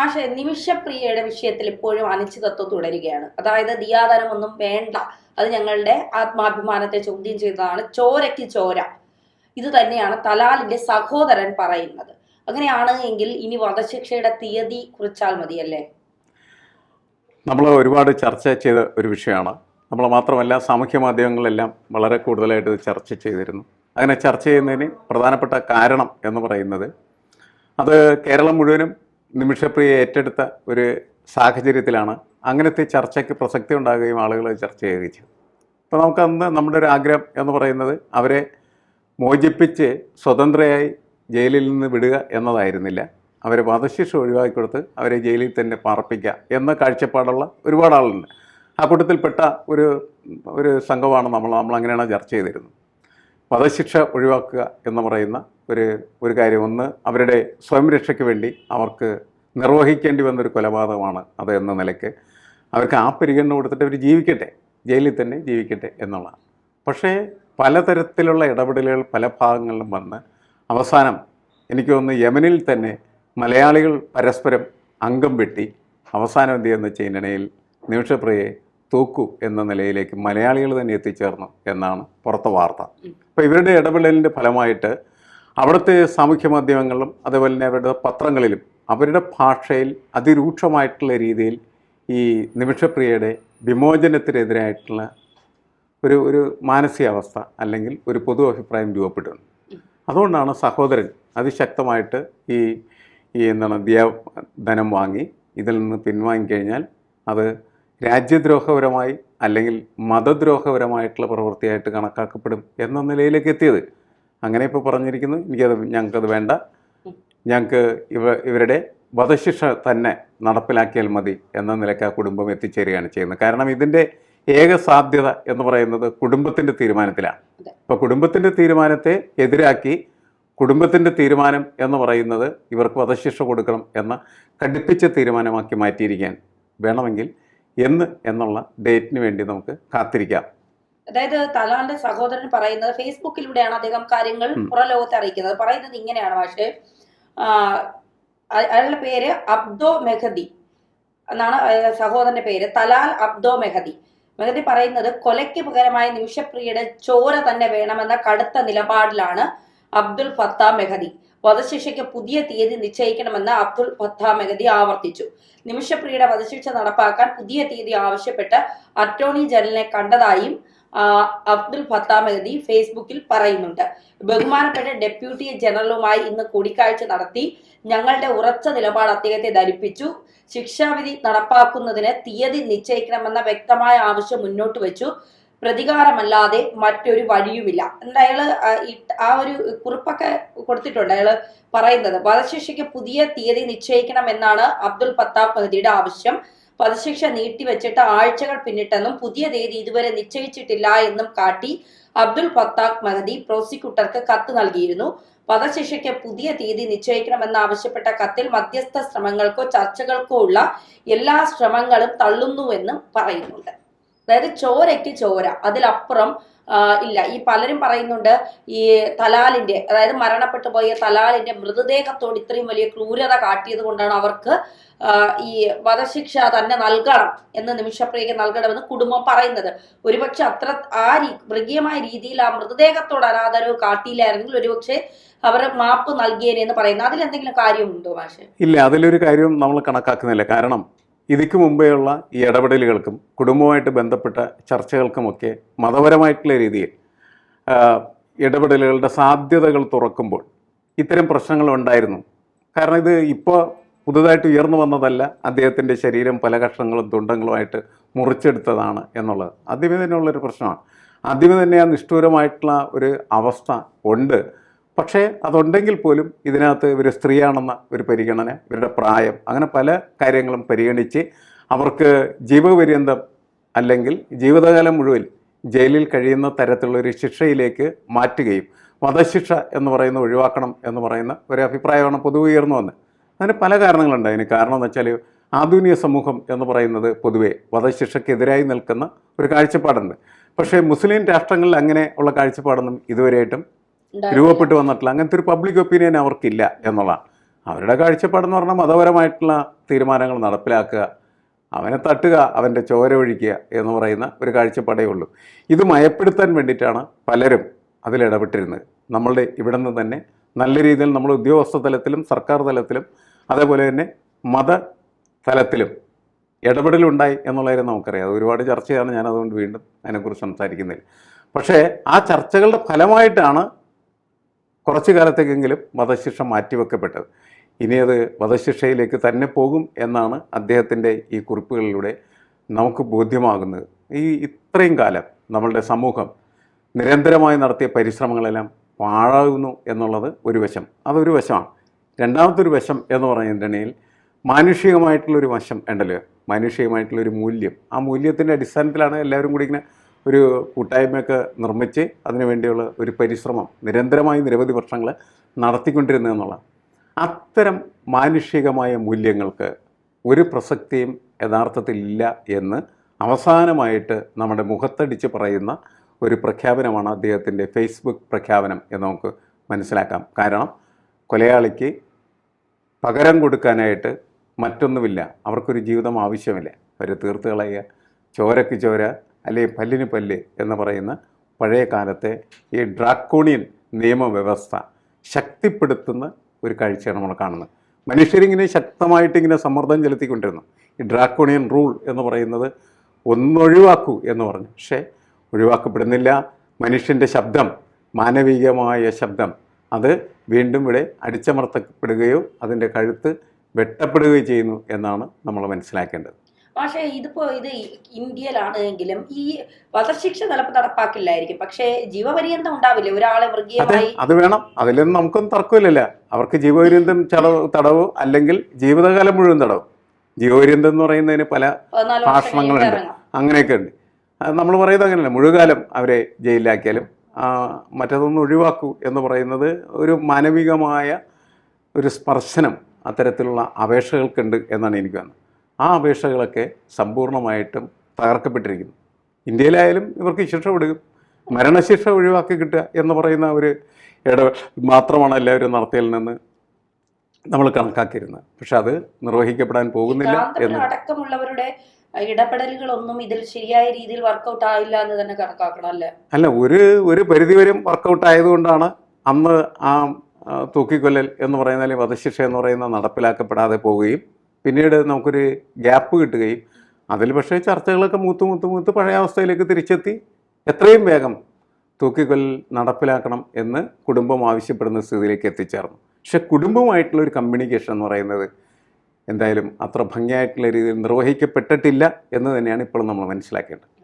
മാഷെ നിമിഷപ്രിയയുടെ വിഷയത്തിൽ ഇപ്പോഴും അനിശ്ചിതത്വം തുടരുകയാണ്. അതായത് ദിയാദനമൊന്നും വേണ്ട. അത് ഞങ്ങളുടെ ആത്മാഭിമാനത്തെ ചോദ്യം ചെയ്തതാണ് ചോരയ്ക്ക് ചോര. ഇത് തന്നെയാണ് തലാലിന്റെ സഹോദരൻ പറയുന്നത്. അങ്ങനെയാണ് എങ്കിൽ ഇനി വധശിക്ഷയുടെ തീയതി കുറിച്ചാൽ മതിയല്ലേ? നമ്മൾ ഒരുപാട് ചർച്ച ചെയ്ത ഒരു വിഷയമാണ്. നമ്മൾ മാത്രമല്ല സാമൂഹ്യ മാധ്യമങ്ങളെല്ലാം വളരെ കൂടുതലായിട്ട് ചർച്ച ചെയ്തിരുന്നു. അങ്ങനെ ചർച്ച ചെയ്യുന്നതിന് പ്രധാനപ്പെട്ട കാരണം എന്ന് പറയുന്നത് അത് കേരളം മുഴുവനും നിമിഷപ്രിയ ഏറ്റെടുത്ത ഒരു സാഹചര്യത്തിലാണ് അങ്ങനത്തെ ചർച്ചയ്ക്ക് പ്രസക്തി ഉണ്ടാകുകയും ആളുകൾ ചർച്ച ചെയ്യുകയും ചെയ്തു അപ്പോൾ നമുക്ക് അന്ന് നമ്മുടെ ഒരു ആഗ്രഹം എന്ന് പറയുന്നത് അവരെ മോചിപ്പിച്ച് സ്വതന്ത്രയായി ജയിലിൽ നിന്ന് വിടുക എന്നതായിരുന്നില്ല. അവരെ വധശിക്ഷ ഒഴിവാക്കി കൊടുത്ത് അവരെ ജയിലിൽ തന്നെ പാർപ്പിക്കുക എന്ന കാഴ്ചപ്പാടുള്ള ഒരുപാട് ആളുണ്ട്. ആ കൂട്ടത്തിൽപ്പെട്ട ഒരു ഒരു സംഘമാണ് നമ്മൾ നമ്മൾ അങ്ങനെയാണ് ചർച്ച ചെയ്തിരുന്നത്. വധശിക്ഷ ഒഴിവാക്കുക എന്ന് പറയുന്ന ഒരു ഒരു കാര്യം. ഒന്ന് അവരുടെ സ്വയം രക്ഷയ്ക്ക് വേണ്ടി അവർക്ക് നിർവഹിക്കേണ്ടി വന്നൊരു കൊലപാതകമാണ് അത് എന്ന നിലയ്ക്ക്. അവർക്ക് ആ പരിഗണന കൊടുത്തിട്ട് അവർ ജീവിക്കട്ടെ ജയിലിൽ തന്നെ ജീവിക്കട്ടെ എന്നുള്ളതാണ്. പക്ഷേ പലതരത്തിലുള്ള ഇടപെടലുകൾ പല ഭാഗങ്ങളിലും വന്ന് അവസാനം എനിക്ക് തോന്നുന്നു യമനിൽ തന്നെ മലയാളികൾ പരസ്പരം അംഗം വെട്ടി അവസാനം എന്ത് ചെയ്യുന്ന? ചൈനയിൽ നിമിഷപ്രിയെ തൂക്കു എന്ന നിലയിലേക്ക് മലയാളികൾ തന്നെ എത്തിച്ചേർന്നു എന്നാണ് പുറത്തെ വാർത്ത. അപ്പോൾ ഇവരുടെ ഇടപെടലിന്റെ ഫലമായിട്ട് അവിടുത്തെ സാമൂഹ്യ മാധ്യമങ്ങളിലും അതേപോലെ തന്നെ അവരുടെ പത്രങ്ങളിലും അവരുടെ ഭാഷയിൽ അതിരൂക്ഷമായിട്ടുള്ള രീതിയിൽ ഈ നിമിഷപ്രിയയുടെ വിമോചനത്തിനെതിരായിട്ടുള്ള ഒരു ഒരു മാനസികാവസ്ഥ അല്ലെങ്കിൽ ഒരു പൊതു അഭിപ്രായം രൂപപ്പെട്ടിട്ടുണ്ട് അതുകൊണ്ടാണ് സഹോദരൻ അതിശക്തമായിട്ട് ഈ ഈ എന്താണ് ദിയ ധനം വാങ്ങി ഇതിൽ നിന്ന് പിൻവാങ്ങിക്കഴിഞ്ഞാൽ അത് രാജ്യദ്രോഹപരമായി അല്ലെങ്കിൽ മതദ്രോഹപരമായിട്ടുള്ള പ്രവൃത്തിയായിട്ട് കണക്കാക്കപ്പെടും എന്ന നിലയിലേക്ക് എത്തിയത്. അങ്ങനെ ഇപ്പോൾ പറഞ്ഞിരിക്കുന്നു. എനിക്കത് ഞങ്ങൾക്കത് വേണ്ട. ഞങ്ങൾക്ക് ഇവ ഇവരുടെ വധശിക്ഷ തന്നെ നടപ്പിലാക്കിയാൽ മതി എന്ന നിലയ്ക്ക് ആ കുടുംബം എത്തിച്ചേരുകയാണ് ചെയ്യുന്നത്. കാരണം ഇതിന്റെ ഏക സാധ്യത എന്ന് പറയുന്നത് കുടുംബത്തിന്റെ തീരുമാനത്തിലാണ്. അപ്പോൾ കുടുംബത്തിന്റെ തീരുമാനത്തെ എതിരാക്കി കുടുംബത്തിന്റെ തീരുമാനം എന്ന് പറയുന്നത് ഇവർക്ക് വധശിക്ഷ കൊടുക്കണം എന്ന കടുപ്പിച്ച തീരുമാനമാക്കി മാറ്റിയിരിക്കാൻ വേണമെങ്കിൽ എന്ന് എന്നുള്ള ഡേറ്റിന് വേണ്ടി നമുക്ക് കാത്തിരിക്കാം. അതായത് തലാലിന്റെ സഹോദരൻ പറയുന്നത് ഫേസ്ബുക്കിലൂടെയാണ് അദ്ദേഹം കാര്യങ്ങൾ പുറലോകത്തെ പുറം ലോകത്തെ അറിയിക്കുന്നത്. പറയുന്നത് ഇങ്ങനെയാണ് പക്ഷേ അയാളുടെ പേര് അബ്ദോ മെഹദി എന്നാണ് സഹോദരന്റെ പേര്. Talal Abdo Mehdi. മെഹദി പറയുന്നത് കൊലയ്ക്ക് പകരമായ നിമിഷപ്രിയയുടെ ചോര തന്നെ വേണമെന്ന കടുത്ത നിലപാടിലാണ് അബ്ദുൽ ഫത്ത മെഹദി. വധശിക്ഷയ്ക്ക് പുതിയ തീയതി നിശ്ചയിക്കണമെന്ന് അബ്ദുൽ ഫത്ത മെഹദി ആവർത്തിച്ചു. നിമിഷപ്രിയയുടെ വധശിക്ഷ നടപ്പാക്കാൻ പുതിയ തീയതി ആവശ്യപ്പെട്ട് അറ്റോർണി ജനറലിനെ കണ്ടതായും അബ്ദുൽ ഫത്താ മെഹദി ഫേസ്ബുക്കിൽ പറയുന്നുണ്ട്. ബഹുമാനപ്പെട്ട ഡെപ്യൂട്ടി ജനറലുമായി ഇന്ന് കൂടിക്കാഴ്ച നടത്തി ഞങ്ങളുടെ ഉറച്ച നിലപാട് അദ്ദേഹത്തെ ധരിപ്പിച്ചു. ശിക്ഷാവിധി നടപ്പാക്കുന്നതിന് തീയതി നിശ്ചയിക്കണമെന്ന വ്യക്തമായ ആവശ്യം മുന്നോട്ട് വെച്ചു. പ്രതികാരമല്ലാതെ മറ്റൊരു വഴിയുമില്ല. എന്നിട്ട് അയാൾ ആ ഒരു കുറിപ്പൊക്കെ കൊടുത്തിട്ടുണ്ട് അയാൾ പറയുന്നത്. വധശിക്ഷയ്ക്ക് പുതിയ തീയതി നിശ്ചയിക്കണം എന്നാണ് അബ്ദുൽ ഫത്താബ് മഹദിയുടെ ആവശ്യം. വധശിക്ഷ നീട്ടിവെച്ചിട്ട് ആഴ്ചകൾ പിന്നിട്ടെന്നും പുതിയ തീയതി ഇതുവരെ നിശ്ചയിച്ചിട്ടില്ല എന്നും കാട്ടി അബ്ദുൽ ഫത്താഖ് മഹദി പ്രോസിക്യൂട്ടർക്ക് കത്ത് നൽകിയിരുന്നു. വധശിക്ഷയ്ക്ക് പുതിയ തീയതി നിശ്ചയിക്കണമെന്ന് ആവശ്യപ്പെട്ട കത്തിൽ മധ്യസ്ഥ ശ്രമങ്ങൾക്കോ ചർച്ചകൾക്കോ ഉള്ള എല്ലാ ശ്രമങ്ങളും തള്ളുന്നുവെന്നും പറയുന്നുണ്ട്. അതായത് ചോരയ്ക്ക് ചോര. അതിലപ്പുറം ഇല്ല. ഈ പലരും പറയുന്നുണ്ട് ഈ തലാലിന്റെ അതായത് മരണപ്പെട്ടു പോയ തലാലിന്റെ മൃതദേഹത്തോട് ഇത്രയും വലിയ ക്രൂരത കാട്ടിയത് കൊണ്ടാണ് അവർക്ക് ഈ വധശിക്ഷ തന്നെ നൽകണം എന്ന് നിമിഷപ്രിയക്ക് നൽകണമെന്ന് കുടുംബം പറയുന്നത്. ഒരുപക്ഷെ അത്ര ആ മൃഗീയമായ രീതിയിൽ ആ മൃതദേഹത്തോട് അനാദരവ് കാട്ടിയില്ലായിരുന്നെങ്കിൽ ഒരുപക്ഷെ അവർ മാപ്പ് നൽകിയേനെ എന്ന് പറയുന്നത്. അതിലെന്തെങ്കിലും കാര്യമുണ്ടോ മാഷെ? ഇല്ല അതിലൊരു കാര്യം നമ്മൾ കണക്കാക്കുന്നില്ല. കാരണം ഇതിക്ക് മുമ്പേയുള്ള ഈ ഇടപെടലുകൾക്കും കുടുംബവുമായിട്ട് ബന്ധപ്പെട്ട ചർച്ചകൾക്കുമൊക്കെ മതപരമായിട്ടുള്ള രീതിയിൽ ഇടപെടലുകളുടെ സാധ്യതകൾ തുറക്കുമ്പോൾ ഇത്തരം പ്രശ്നങ്ങൾ ഉണ്ടായിരുന്നു. കാരണം ഇത് ഇപ്പോൾ പുതുതായിട്ട് ഉയർന്നു വന്നതല്ല അദ്ദേഹത്തിന്റെ ശരീരം പല കഷ്ണങ്ങളും തുണ്ടങ്ങളുമായിട്ട് മുറിച്ചെടുത്തതാണ് എന്നുള്ളത്. ആദ്യമേ തന്നെയുള്ളൊരു പ്രശ്നമാണ്. ആദ്യമേ തന്നെ ആ നിഷ്ഠൂരമായിട്ടുള്ള ഒരു അവസ്ഥ ഉണ്ട്. പക്ഷേ അതുണ്ടെങ്കിൽ പോലും ഇതിനകത്ത് ഇവർ സ്ത്രീയാണെന്ന ഒരു പരിഗണന ഇവരുടെ പ്രായം അങ്ങനെ പല കാര്യങ്ങളും പരിഗണിച്ച് അവർക്ക് ജീവപര്യന്തം അല്ലെങ്കിൽ ജീവിതകാലം മുഴുവൻ ജയിലിൽ കഴിയുന്ന തരത്തിലുള്ള ഒരു ശിക്ഷയിലേക്ക് മാറ്റുകയും വധശിക്ഷ എന്ന് പറയുന്ന ഒഴിവാക്കണം എന്ന് പറയുന്ന ഒരു അഭിപ്രായമാണ് പൊതുവെ ഉയർന്നു വന്നത് അതിന് പല കാരണങ്ങളുണ്ട് അതിന് കാരണം എന്ന് വെച്ചാൽ ആധുനിക സമൂഹം എന്ന് പറയുന്നത് പൊതുവെ വധശിക്ഷയ്ക്കെതിരായി നിൽക്കുന്ന ഒരു കാഴ്ചപ്പാടുണ്ട് പക്ഷേ മുസ്ലിം രാഷ്ട്രങ്ങളിൽ അങ്ങനെ ഉള്ള കാഴ്ചപ്പാടൊന്നും ഇതുവരെയായിട്ടും. രൂപപ്പെട്ടു വന്നിട്ടില്ല. അങ്ങനത്തെ ഒരു പബ്ലിക് ഒപ്പീനിയൻ അവർക്കില്ല എന്നുള്ളതാണ്. അവരുടെ കാഴ്ചപ്പാടെന്ന് പറഞ്ഞാൽ മതപരമായിട്ടുള്ള തീരുമാനങ്ങൾ നടപ്പിലാക്കുക അവനെ തട്ടുക അവന്റെ ചോര ഒഴിക്കുക എന്ന് പറയുന്ന ഒരു കാഴ്ചപ്പാടേ ഉള്ളൂ. ഇത് മയപ്പെടുത്താൻ വേണ്ടിയിട്ടാണ് പലരും അതിലിടപെട്ടിരുന്നത് നമ്മളുടെ ഇവിടെ നിന്ന് തന്നെ നല്ല രീതിയിൽ നമ്മൾ ഉദ്യോഗസ്ഥ തലത്തിലും സർക്കാർ തലത്തിലും അതേപോലെ തന്നെ മത തലത്തിലും ഇടപെടലുണ്ടായി എന്നുള്ള കാര്യം നമുക്കറിയാം. അത് ഒരുപാട് ചർച്ചയാണ്. ഞാൻ അതുകൊണ്ട് വീണ്ടും അതിനെക്കുറിച്ച് സംസാരിക്കുന്നില്ല. പക്ഷേ ആ ചർച്ചകളുടെ ഫലമായിട്ടാണ് കുറച്ചു കാലത്തേക്കെങ്കിലും വധശിക്ഷ മാറ്റിവെക്കപ്പെട്ടത്. ഇനി അത് വധശിക്ഷയിലേക്ക് തന്നെ പോകും എന്നാണ് അദ്ദേഹത്തിന്റെ ഈ കുറിപ്പുകളിലൂടെ നമുക്ക് ബോധ്യമാകുന്നത്. ഈ ഇത്രയും കാലം നമ്മളുടെ സമൂഹം നിരന്തരമായി നടത്തിയ പരിശ്രമങ്ങളെല്ലാം പാഴാകുന്നു എന്നുള്ളത് ഒരു വശം. അതൊരു വശമാണ്. രണ്ടാമത്തൊരു വശം എന്ന് പറഞ്ഞിട്ടുണ്ടെങ്കിൽ മാനുഷികമായിട്ടുള്ളൊരു വശം ഉണ്ടല്ലോ. മാനുഷികമായിട്ടുള്ളൊരു മൂല്യം. ആ മൂല്യത്തിന്റെ അടിസ്ഥാനത്തിലാണ് എല്ലാവരും കൂടി ഇങ്ങനെ ഒരു കൂട്ടായ്മയൊക്കെ നിർമ്മിച്ച് അതിനു വേണ്ടിയുള്ള ഒരു പരിശ്രമം നിരന്തരമായി നിരവധി വർഷങ്ങൾ നടത്തിക്കൊണ്ടിരുന്നത് എന്നുള്ള അത്തരം മാനുഷികമായ മൂല്യങ്ങൾക്ക് ഒരു പ്രസക്തിയും യഥാർത്ഥത്തിൽ ഇല്ല എന്ന് അവസാനമായിട്ട് നമ്മുടെ മുഖത്തടിച്ച് പറയുന്ന ഒരു പ്രഖ്യാപനമാണ് അദ്ദേഹത്തിന്റെ ഫേസ്ബുക്ക് പ്രഖ്യാപനം എന്ന് നമുക്ക് മനസ്സിലാക്കാം. കാരണം കൊലയാളിക്ക് പകരം കൊടുക്കാനായിട്ട് മറ്റൊന്നുമില്ല. അവർക്കൊരു ജീവിതം ആവശ്യമില്ല. അവർ തീർത്ത് കളയുക ചോരക്ക് ചോര അല്ലെങ്കിൽ പല്ലിന് പല്ല് എന്ന് പറയുന്ന പഴയ കാലത്തെ ഈ ഡ്രാക്കോണിയൻ നിയമവ്യവസ്ഥ ശക്തിപ്പെടുത്തുന്ന ഒരു കാഴ്ചയാണ് നമ്മൾ കാണുന്നത്. മനുഷ്യരിങ്ങനെ ശക്തമായിട്ട് ഇങ്ങനെ സമ്മർദ്ദം ചെലുത്തിക്കൊണ്ടിരുന്നു. ഈ ഡ്രാക്കോണിയൻ റൂൾ എന്ന് പറയുന്നത് ഒന്നൊഴിവാക്കൂ എന്ന് പറഞ്ഞു. പക്ഷേ ഒഴിവാക്കപ്പെടുന്നില്ല. മനുഷ്യന്റെ ശബ്ദം മാനവികമായ ശബ്ദം അത് വീണ്ടും ഇവിടെ അടിച്ചമർത്തപ്പെടുകയോ അതിന്റെ കഴുത്ത് വെട്ടപ്പെടുകയോ ചെയ്യുന്നു എന്നാണ് നമ്മൾ മനസ്സിലാക്കേണ്ടത്. പക്ഷേ ഇതിപ്പോ ഇത് ഇന്ത്യയിലാണ് എങ്കിലും ഈ വധശിക്ഷ ചിലപ്പോൾ നടപ്പാക്കില്ലായിരിക്കും. പക്ഷേ ജീവപര്യന്തം ഉണ്ടാവില്ല? ഒരാളെ മൃഗീയമായി അത് വേണം. അതിലൊന്നും നമുക്കൊന്നും തർക്കമില്ലല്ല. അവർക്ക് ജീവപര്യന്തം ചടവ് തടവ് അല്ലെങ്കിൽ ജീവിതകാലം മുഴുവൻ തടവ്. ജീവപര്യന്തം എന്ന് പറയുന്നതിന് പല ഭാഷണങ്ങളുണ്ട്. അങ്ങനെയൊക്കെ ഉണ്ട്. നമ്മൾ പറയുന്നത് അങ്ങനെയല്ല. മുഴുകാലം അവരെ ജയിലിലാക്കിയാലും മറ്റതൊന്നും ഒഴിവാക്കൂ എന്ന് പറയുന്നത് ഒരു മാനവികമായ ഒരു സ്പർശനം അത്തരത്തിലുള്ള അപേക്ഷകൾക്കുണ്ട് എന്നാണ് എനിക്ക് വന്നത് ആ അപേക്ഷകളൊക്കെ സമ്പൂർണമായിട്ടും തകർക്കപ്പെട്ടിരിക്കുന്നു. ഇന്ത്യയിലായാലും ഇവർക്ക് ശിക്ഷ കൊടുക്കും മരണശിക്ഷ ഒഴിവാക്കി കിട്ടുക എന്ന് പറയുന്ന ഒരു ഇട മാത്രമാണ് എല്ലാവരും നടത്തിയതിൽ നിന്ന് നമ്മൾ കണക്കാക്കിയിരുന്നത്. പക്ഷെ അത് നിർവഹിക്കപ്പെടാൻ പോകുന്നില്ല എന്ന്. അടക്കമുള്ളവരുടെ ഇടപെടലുകളൊന്നും ഇതിൽ ശരിയായ രീതിയിൽ വർക്കൗട്ട് ആയില്ല എന്ന് തന്നെ കണക്കാക്കണം അല്ലേ? അല്ല ഒരു ഒരു പരിധിവരും വർക്കൗട്ട് ആയതുകൊണ്ടാണ് അന്ന് ആ ആ, തൂക്കിക്കൊല്ലൽ എന്ന് പറയുന്ന അല്ലെങ്കിൽ വധശിക്ഷ എന്ന് പറയുന്ന നടപ്പിലാക്കപ്പെടാതെ പോവുകയും പിന്നീട് നമുക്കൊരു ഗ്യാപ്പ് കിട്ടുകയും അതിൽ പക്ഷേ ചർച്ചകളൊക്കെ മൂത്ത് മൂത്ത് മൂത്ത് പഴയ അവസ്ഥയിലേക്ക് തിരിച്ചെത്തി എത്രയും വേഗം തൂക്കിക്കൊല്ലിൽ നടപ്പിലാക്കണം എന്ന് കുടുംബം ആവശ്യപ്പെടുന്ന സ്ഥിതിയിലേക്ക് എത്തിച്ചേർന്നു. പക്ഷെ കുടുംബമായിട്ടുള്ള ഒരു കമ്മ്യൂണിക്കേഷൻ എന്ന് പറയുന്നത് എന്തായാലും അത്ര ഭംഗിയായിട്ടുള്ള രീതിയിൽ നിർവഹിക്കപ്പെട്ടിട്ടില്ല എന്ന് തന്നെയാണ് ഇപ്പോൾ നമ്മൾ മനസ്സിലാക്കേണ്ടത്.